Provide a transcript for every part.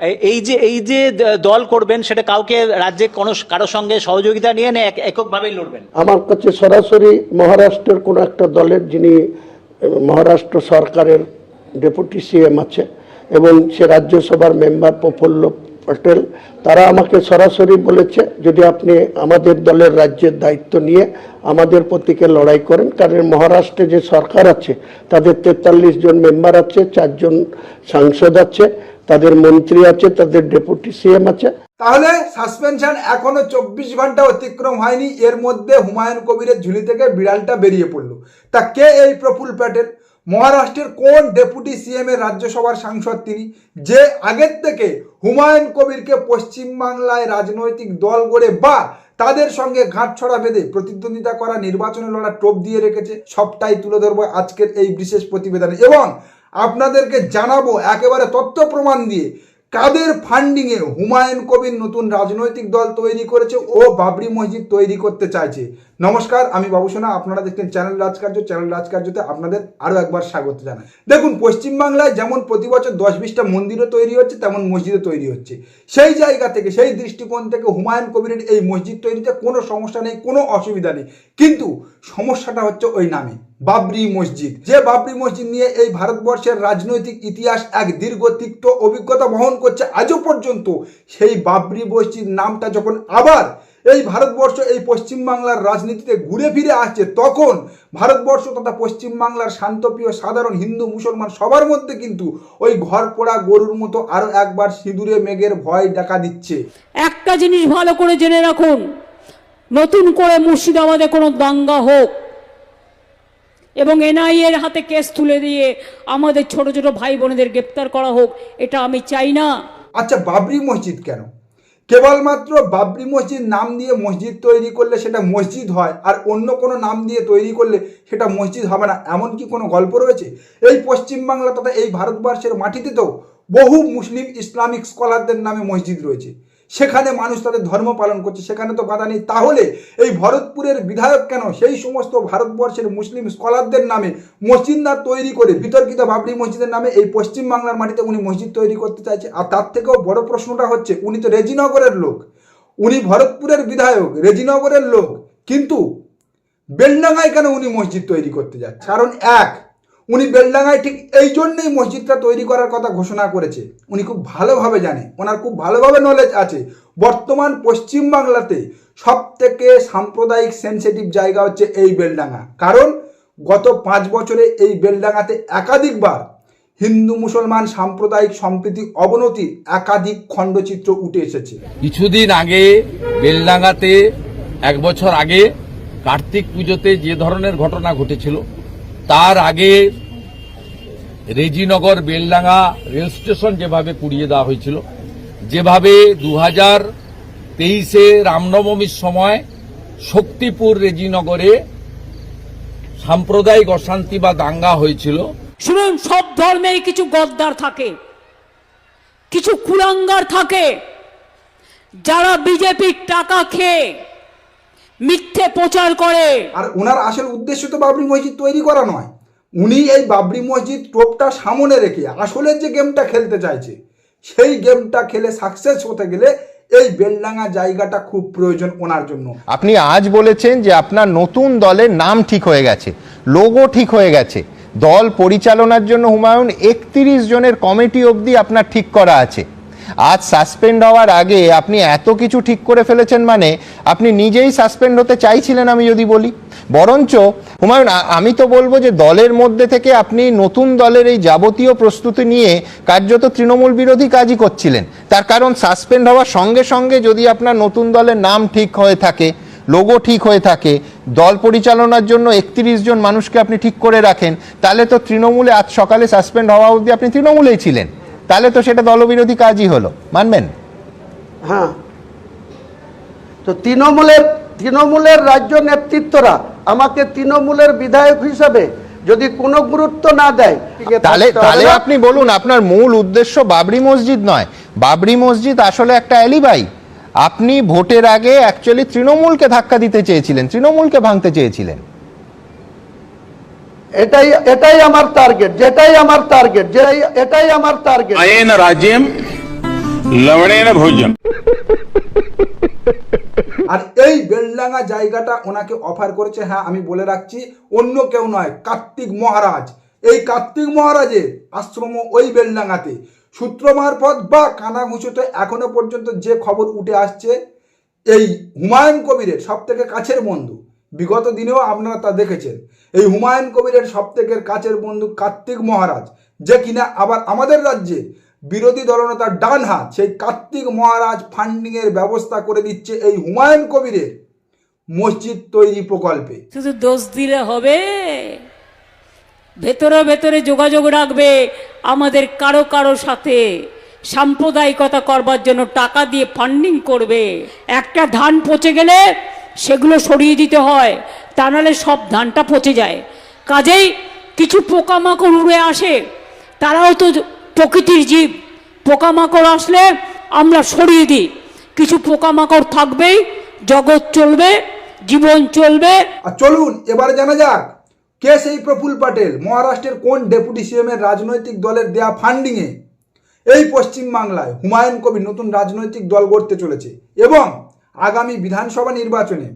এই- যে, এই যে দল করবেন, সেটা কাউকে রাজ্যে কোনো কারোর সঙ্গে সহযোগিতা নিয়ে না এক- এককভাবেই লড়বেন? আমার কাছে সরাসরি মহারাষ্ট্রের কোনো একটা দলের যিনি মহারাষ্ট্র সরকারের ডেপুটি সিএম আছে, এবং সে রাজ্যসভার মেম্বার প্রফুল্ল পটেল, তারা আমাকে সরাসরি বলেছে, যদি আপনি আমাদের দলের রাজ্যের দায়িত্ব নিয়ে আমাদের প্রতীকে লড়াই করেন, কারণ মহারাষ্ট্রে যে সরকার আছে, তাদের তেতাল্লিশ জন মেম্বার আছে, চারজন সাংসদ আছে তাদের মন্ত্রী আছে, তাদের ডেপুটি সিএম আছে। তাহলে সাসপেনশন এখনও চব্বিশ ঘণ্টা অতিক্রম হয়নি, এর মধ্যে হুমায়ুন কবিরের ঝুলি থেকে বিড়ালটা বেরিয়ে পড়ল। তা কে এই প্রফুল প্যাটেল? মহারাষ্ট্রের কোন ডেপুটি সিএম এর রাজ্যসভার সাংসদ তিনি? যে আগের থেকে হুমায়ুন কবিরকে পশ্চিমবাংলায় রাজনৈতিক দল গড়ে বা তাদের সঙ্গে ঘাটছড়া বেঁধে প্রতিদ্বন্দ্বিতা করা, নির্বাচনে লড়া টোপ দিয়ে রেখেছে, সবটাই তুলে ধরবো আজকের এই বিশেষ প্রতিবেদনে। এবং আপনাদেরকে জানাব একেবারে তথ্য প্রমাণ দিয়ে কাদের ফান্ডিংয়ে হুমায়ুন কবির নতুন রাজনৈতিক দল তৈরি করেছে ও বাবরি মসজিদ তৈরি করতে চাইছে। নমস্কার, আমি বাবুসোনা আপনারা দেখছেন চ্যানেল রাজকার্য। চ্যানেল রাজকার্যতে আপনাদের আরও একবার স্বাগত জানাই। দেখুন, পশ্চিমবাংলায় যেমন প্রতি বছর দশ বিশটা মন্দিরও তৈরি হচ্ছে, তেমন মসজিদও তৈরি হচ্ছে। সেই জায়গা থেকে, সেই দৃষ্টিকোণ থেকে হুমায়ুন কবিরের এই মসজিদ তৈরিতে কোনো সমস্যা নেই, কোনো অসুবিধা নেই। কিন্তু সমস্যাটা হচ্ছে ওই নামে। বাবরি মসজিদ। যে বাবরি মসজিদ নিয়ে এই ভারতবর্ষের রাজনৈতিক ইতিহাস এক দীর্ঘ তিক্ত অভিজ্ঞতা বহন করছে আজও পর্যন্ত, সেই বাবরি মসজিদ নামটা যখন আবার এই ভারতবর্ষ, এই পশ্চিমবাংলার রাজনীতিতে ঘুরে ফিরে আসছে, তখন ভারতবর্ষ তথা পশ্চিমবাংলার শান্তপ্রিয় সাধারণ হিন্দু, মুসলমান সবার মধ্যে কিন্তু ওই ঘর পোড়া গরুর মতো আরও একবার সিঁদুরে, মেঘের ভয় দেখা দিচ্ছে। একটা জিনিস ভালো করে জেনে রাখুন, নতুন করে মুর্শিদাবাদে কোনো দাঙ্গা হোক এবং এনআইএ এর হাতে কেস তুলে দিয়ে আমাদের ছোট ছোট ভাই বোনেদের গ্রেপ্তার করা হোক, এটা আমি চাই না। আচ্ছা বাবরি মসজিদ কেন? কেবলমাত্র বাবরি মসজিদ নাম দিয়ে মসজিদ তৈরি করলে সেটা মসজিদ হয়, আর অন্য কোনো নাম দিয়ে তৈরি করলে সেটা মসজিদ হবে না, এমন কি কোনো গল্প রয়েছে? এই পশ্চিমবাংলা তথা এই ভারতবর্ষের মাটিতে তো বহু মুসলিম ইসলামিক স্কলারদের নামে মসজিদ রয়েছে। সেখানে মানুষ তাদের ধর্ম পালন করছে, সেখানে তো বাধা নেই। তাহলে এই ভরতপুরের বিধায়ক কেন? সেই সমস্ত ভারতবর্ষের মুসলিম স্কলারদের নামে মসজিদ না তৈরি করে, বিতর্কিত বাবরি মসজিদের নামে এই পশ্চিম বাংলার মাটিতে উনি মসজিদ তৈরি করতে চাইছে। আর তার থেকেও বড় প্রশ্নটা হচ্ছে, উনি তো রেজিনগরের লোক। উনি ভরতপুরের বিধায়ক, রেজিনগরের লোক। কিন্তু বেলডাঙ্গায় কেন উনি মসজিদ তৈরি করতে যাচ্ছে? কারণ এক উনি বেলডাঙ্গায় ঠিক এই জন্যই মসজিদটা তৈরি করার কথা ঘোষণা করেছে। উনি খুব ভালোভাবে জানে। ওনার খুব ভালোভাবে নলেজ আছে। বর্তমান পশ্চিমবাংলাতে সব থেকে সাম্প্রদায়িক সেন্সিটিভ জায়গা হচ্ছে এই বেলডাঙ্গা। কারণ গত পাঁচ বছরে এই বেলডাঙ্গাতে একাধিকবার হিন্দু মুসলমান সাম্প্রদায়িক সম্প্রীতি অবনতির একাধিক খণ্ডচিত্র উঠে এসেছে। কিছুদিন আগে বেলডাঙ্গাতে এক বছর আগে কার্তিক পুজোতে যে ধরনের ঘটনা ঘটেছিল, তার আগে রেজিনগর বেলডাঙ্গা রেল স্টেশন যেভাবে পুড়িয়ে দেওয়া হয়েছিল যেভাবে দু হাজার তেইশে রামনবমীর সময় শক্তিপুর রেজিনগরে সাম্প্রদায়িক অশান্তি বা দাঙ্গা হয়েছিল। শুনুন সব ধর্মেই কিছু গদ্দার থাকে কিছু কুলাঙ্গার থাকে যারা বিজেপির টাকা খেয়ে মিথ্যে প্রচার করে। আর ওনার আসল উদ্দেশ্য তো বাবরি মসজিদ তৈরি করা নয়। উনি এই বাবরি মসজিদ টোপটা সামনে রেখে আসলে যে গেমটা খেলতে চাইছে, সেই গেমটা খেলে সাকসেস হতে গেলে এই বেলডাঙ্গা জায়গাটা খুব প্রয়োজন ওনার জন্য। আপনি আজ বলেছেন যে আপনার নতুন দলের নাম ঠিক হয়ে গেছে লোগো ঠিক হয়ে গেছে। দল পরিচালনার জন্য হুমায়ুন একত্রিশ জনের কমিটি অবধি আপনার ঠিক করা আছে। আজ সাসপেন্ড হওয়ার আগে আপনি এত কিছু ঠিক করে ফেলেছেন মানে আপনি নিজেই সাসপেন্ড হতে চাইছিলেন আমি যদি বলি। বরঞ্চ হুমায়ুন আমি তো বলব যে দলের মধ্যে থেকে আপনি নতুন দলের এই যাবতীয় প্রস্তুতি নিয়ে কার্যত তৃণমূল বিরোধী কাজই করছিলেন। তার কারণ সাসপেন্ড হওয়ার সঙ্গে সঙ্গে যদি আপনার নতুন দলের নাম ঠিক হয়ে থাকে লোগো ঠিক হয়ে থাকে, দল পরিচালনার জন্য একত্রিশ জন মানুষকে আপনি ঠিক করে রাখেন, তাহলে তো তৃণমূলে আজ সকালে সাসপেন্ড হওয়া অবধি আপনি তৃণমূলেই ছিলেন। তাহলে তো সেটা দলবিরোধী কাজই হলো মানবেন? হ্যাঁ। তো তৃণমূলের তৃণমূলের রাজ্য নেতৃত্বরা আমাকে তৃণমূলের বিধায়ক হিসাবে যদি কোনো গুরুত্ব না দেয় তাহলে তাহলে আপনি বলুন আপনার মূল উদ্দেশ্য বাবরি মসজিদ নয়। বাবরি মসজিদ আসলে একটা অ্যালিবাই। আপনি ভোটের আগে অ্যাকচুয়ালি তৃণমূলকে ধাক্কা দিতে চেয়েছিলেন তৃণমূলকে ভাঙতে চেয়েছিলেন। এটাই এটাই আমার টার্গেট যেটাই আমার টার্গেট যেটাই এটাই আমার টার্গেট আয়েন রাজিম লবণেন ভোজন আর এই বেলডাঙ্গা জায়গাটা ওনাকে অফার করেছে হ্যাঁ আমি বলে রাখছি অন্য কেউ নয় কার্তিক মহারাজ। এই কার্তিক মহারাজের আশ্রম ওই বেলডাঙ্গাতে। সূত্র মারফত বা কানাঘুষোতে এখনও পর্যন্ত যে খবর উঠে আসছে এই হুমায়ুন কবিরের সব থেকে কাছের বন্ধু। বিগত দিনেও আপনারা তা দেখেছেন। এই হুমায়ুন কবিরের সব থেকে কাছের বন্ধু কার্তিক মহারাজ, যে কিনা আবার আমাদের রাজ্যে বিরোধী দলনেতার ডান হাত, সেই কার্তিক মহারাজ ফান্ডিংয়ের ব্যবস্থা করে দিচ্ছে এই হুমায়ুন কবিরের মসজিদ তৈরি প্রকল্পে। শুধু দোষ দিলে হবে, ভেতরে ভেতরে যোগাযোগ রাখবে, আমাদের কারও কারও সাথে সাম্প্রদায়িকতা করবার জন্য টাকা দিয়ে ফান্ডিং করবে। একটা ধান পচে গেলে সেগুলো সরিয়ে দিতে হয়, তা নাহলে সব ধানটা পচে যায়। কাজেই কিছু পোকামাকড় উড়ে আসে, তারাও তো প্রকৃতির জীব। পোকামাকড় আসলে আমরা সরিয়ে দিই। কিছু পোকামাকড় থাকবেই, জগৎ চলবে, জীবন চলবে। আর চলুন, এবারে জানা যাক, কে সেই প্রফুল পাটেল, মহারাষ্ট্রের কোন ডেপুটি সিএম এর রাজনৈতিক দলের দেয়া ফান্ডিংয়ে এই পশ্চিম বাংলায় হুমায়ুন কবির নতুন রাজনৈতিক দল গড়তে চলেছে, এবং আগামী বিধানসভা নির্বাচনে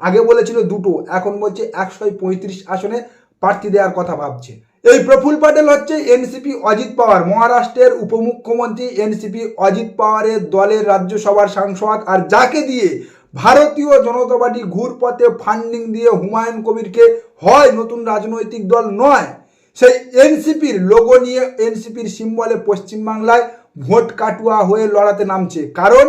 আগে বলেছিল দুটো, এখন বলছে একশো পঁয়ত্রিশ আসনে প্রার্থী দেওয়ার কথা ভাবছে। এই প্রফুল প্যাটেল হচ্ছে এনসিপি অজিত পাওয়ার, মহারাষ্ট্রের উপমুখ্যমন্ত্রী এনসিপি অজিত পাওয়ারের দলের রাজ্যসভার সাংসদ, আর যাকে দিয়ে ভারতীয় জনতা পার্টি ঘুরপথে ফান্ডিং দিয়ে হুমায়ুন কবিরকে হয় নতুন রাজনৈতিক দল নয়, সেই এনসিপির লোগো নিয়ে এনসিপির সিম্বলে পশ্চিমবাংলায় ভোট কাটুয়া হয়ে লড়াতে নামছে। কারণ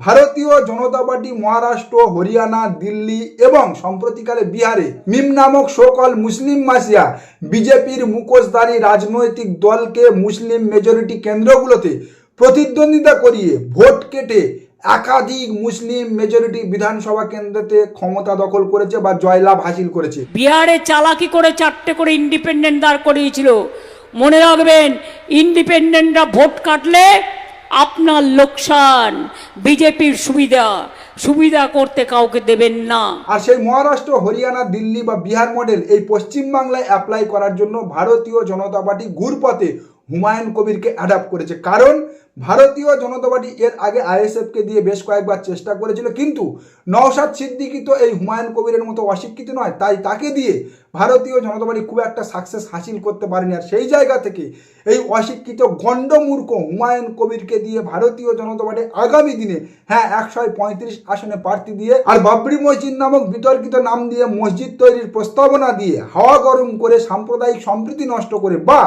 ভারতীয় জনতা পার্টি, মহারাষ্ট্র, হরিয়ানা, দিল্লি এবং সম্প্রতিকালে বিহারে মিম নামক সকল মুসলিম মাসিয়া বিজেপির মুখোশধারী রাজনৈতিক দলকে মুসলিম মেজরিটি কেন্দ্রগুলোতে প্রতিদ্বন্দ্বিতা করিয়ে ভোট কেটে একাধিক মুসলিম মেজরিটি বিধানসভা কেন্দ্রতে ক্ষমতা দখল করেছে বা জয়লাভ হাসিল করেছে। বিহারে চালাকি করে চারটে করে ইন্ডিপেন্ডেন্ট দাঁড় করিয়েছিল। মনে রাখবেন ইন্ডিপেন্ডেন্টরা ভোট কাটলে আপনার লোকসান, বিজেপির সুবিধা সুবিধা করতে কাউকে দেবেন না। আর সেই মহারাষ্ট্র, হরিয়ানা, দিল্লি বা বিহার মডেল এই পশ্চিমবাংলায় অ্যাপ্লাই করার জন্য ভারতীয় জনতা পার্টি ঘুরপথে হুমায়ুন কবিরকে অ্যাডাপ্ট করেছে। কারণ ভারতীয় জনতা পার্টি এর আগে আইএসএফকে দিয়ে বেশ কয়েকবার চেষ্টা করেছিল, কিন্তু নওশাদ সিদ্দিকি তো এই হুমায়ুন কবিরের মতো অশিক্ষিত নয়, তাই তাকে দিয়ে ভারতীয় জনতা পার্টি খুব একটা সাকসেস হাসিল করতে পারেনি। আর সেই জায়গা থেকে এই অশিক্ষিত গণ্ডমূর্খ হুমায়ুন কবিরকে দিয়ে ভারতীয় জনতা পার্টি আগামী দিনে হ্যাঁ একশো পঁয়ত্রিশ আসনে প্রার্থী দিয়ে আর বাবরি মসজিদ নামক বিতর্কিত নাম দিয়ে মসজিদ তৈরির প্রস্তাবনা দিয়ে হাওয়া গরম করে সাম্প্রদায়িক সম্প্রীতি নষ্ট করে, বা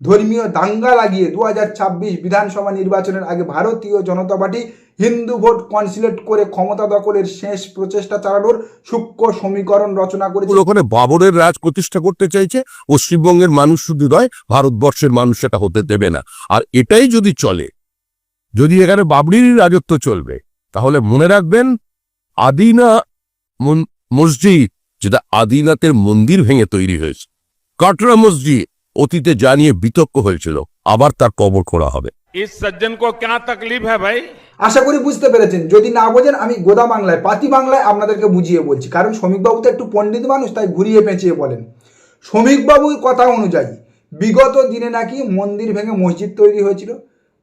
ধর্মীয় দাঙ্গা লাগিয়ে দু হাজার ছাব্বিশ বিধানসভা নির্বাচনের আগে Bharatiya Janata Party Hindu vote consolidate করে ক্ষমতা দখলের শেষ প্রচেষ্টা চালানোর সূক্ষ্ম সমীকরণ রচনা করেছে। ওখানে বাবরের রাজ প্রতিষ্ঠা করতে চাইছে, পশ্চিমবঙ্গের মানুষ শুধু নয়, ভারতবর্ষের মানুষ সেটা হতে দেবে না। আর এটাই যদি চলে, যদি এখানে বাবরিরই রাজত্ব চলবে, তাহলে মনে রাখবেন, আদিনা মসজিদ, যেটা আদিনাথের মন্দির ভেঙে তৈরি হয়েছে। কাটরা মসজিদ অতীতে জানিয়ে বিতর্ক হয়েছিল আবার তার কবর খোঁড়া হবে इस सज्जन को क्या तकलीफ है भाई আশা করি বুঝতে পেরেছেন যদি না বোঝেন আমি গোদা বাংলায় পাতি বাংলায় আপনাদেরকে বুঝিয়ে বলছি কারণ শ্রমিকবাবু তো একটু পণ্ডিত মানুষ তাই ঘুরিয়ে পেঁচিয়ে বলেন শ্রমিকবাবুর কথা অনুযায়ী বিগত দিনে নাকি মন্দির ভেঙে মসজিদ তৈরি হয়েছিল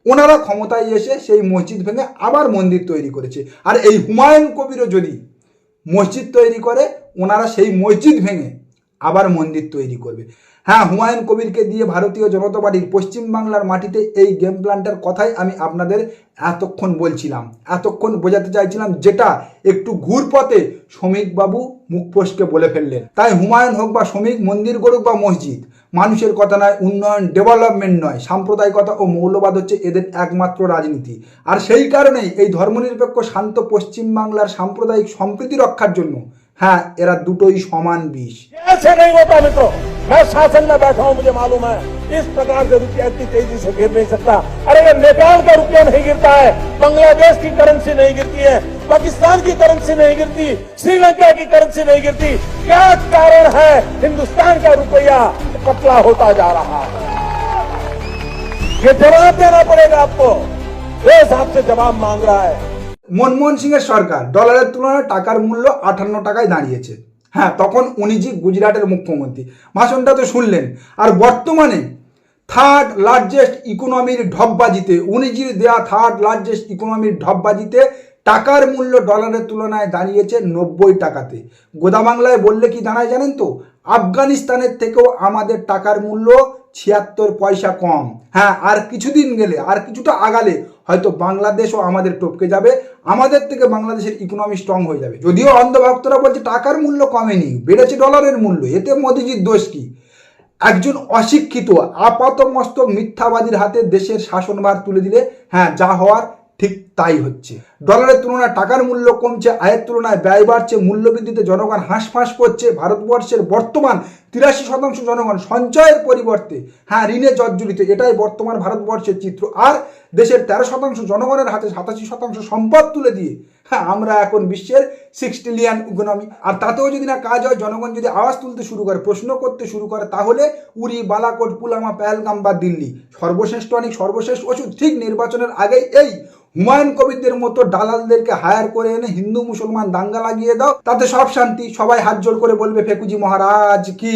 ওনারা ক্ষমতায় এসে সেই মসজিদ ভেঙে আবার মন্দির তৈরি করেছে আর এই হুমায়ুন কবিরও যদি মসজিদ তৈরি করে ওনারা সেই মসজিদ ভেঙে আবার মন্দির তৈরি করবে হ্যাঁ হুমায়ুন কবিরকে দিয়ে ভারতীয় জনতা পার্টির পশ্চিমবাংলার মাটিতে এই গেম প্ল্যানটার কথাই আমি আপনাদের এতক্ষণ বলছিলাম। এতক্ষণ বোঝাতে চাইছিলাম যেটা একটু ঘুরপথে শ্রমিকবাবু মুখ ফসকে বলে ফেললেন। তাই হুমায়ুন হোক বা শ্রমিক, মন্দির গড়ুক বা মসজিদ, মানুষের কথা নয়, উন্নয়ন ডেভেলপমেন্ট নয়, সাম্প্রদায়িকতা ও মৌলবাদ হচ্ছে এদের একমাত্র রাজনীতি। আর সেই কারণেই এই ধর্মনিরপেক্ষ শান্ত পশ্চিমবাংলার সাম্প্রদায়িক সম্প্রীতি রক্ষার জন্য হ্যাঁ এরা দুটোই সমান বিষ। ऐसे नहीं होता मित्रों मैं शासन में बैठा हूं मुझे मालूम है इस प्रकार से रुपया इतनी तेजी से गिर नहीं सकता अरे ये नेपाल का रुपया नहीं गिरता है बांग्लादेश की करेंसी नहीं गिरती है पाकिस्तान की करेंसी नहीं गिरती श्रीलंका की करेंसी नहीं गिरती क्या कारण है हिंदुस्तान का रुपया पतला होता जा रहा है ये जवाब देना पड़ेगा आपको देश आपसे जवाब मांग रहा है মনমোহন সিংয়ের সরকার ডলারের তুলনায় টাকার মূল্য আটান্ন টাকায় দাঁড়িয়েছে হ্যাঁ তখন উনি জি গুজরাটের মুখ্যমন্ত্রী। ভাষণটা তো শুনলেন। আর বর্তমানে থার্ড লার্জেস্ট ইকোনমির ঢপবাজিতে, উনিজির দেয়া থার্ড লার্জেস্ট ইকোনমির ঢপবাজিতে টাকার মূল্য ডলারের তুলনায় দাঁড়িয়েছে নব্বই টাকাতে। গোদাবাংলায় বললে কি দাঁড়ায় জানেন তো? আফগানিস্তানের থেকেও আমাদের টাকার মূল্য ছিয়াত্তর পয়সা কম। হ্যাঁ আর কিছুদিন গেলে, আর কিছুটা আগালে হয়তো বাংলাদেশও আমাদের টপকে যাবে, আমাদের থেকে বাংলাদেশের ইকোনমি স্ট্রং হয়ে যাবে। যদিও অন্ধভক্তরা বলছে টাকার মূল্য কমেনি, বেড়েছে ডলারের মূল্য, এতে মোদিজির দোষ কি? একজন অশিক্ষিত আপাত মস্তক মিথ্যাবাদীর হাতে দেশের শাসনভার তুলে দিলে হ্যাঁ যা হওয়ার ঠিক তাই হচ্ছে। ডলারের তুলনায় টাকার মূল্য কমছে, আয়ের তুলনায় ব্যয় বাড়ছে, মূল্যবৃদ্ধিতে জনগণ হাঁসফাঁস করছে, ভারতবর্ষের বর্তমান তিরাশি শতাংশ জনগণ সঞ্চয়ের পরিবর্তে হ্যাঁ ঋণে জর্জরিত, এটাই বর্তমান ভারতবর্ষের চিত্র। আর দেশের তেরো শতাংশ জনগণের হাতে সাতাশি শতাংশ সম্পদ তুলে দিয়ে হ্যাঁ আমরা এখন বিশ্বের সিক্স ট্রিলিয়ন ইকোনমি আর তাতেও যদি না কাজ হয়, জনগণ যদি আওয়াজ তুলতে শুরু করে, প্রশ্ন করতে শুরু করে, তাহলে উড়ি, বালাকোট পুলামা পেহেলগাম বা দিল্লি। সর্বশ্রেষ্ঠ অনেক সর্বশেষ ওষুধ, ঠিক নির্বাচনের আগেই এই হুমায়ুন কবিরদের মতো দালালদেরকে হায়ার করে এনে হিন্দু মুসলমান দাঙ্গা লাগিয়ে দাও, তাতে সব শান্তি, সবাই হাত জোর করে বলবে, ফেকুজি মহারাজ, কি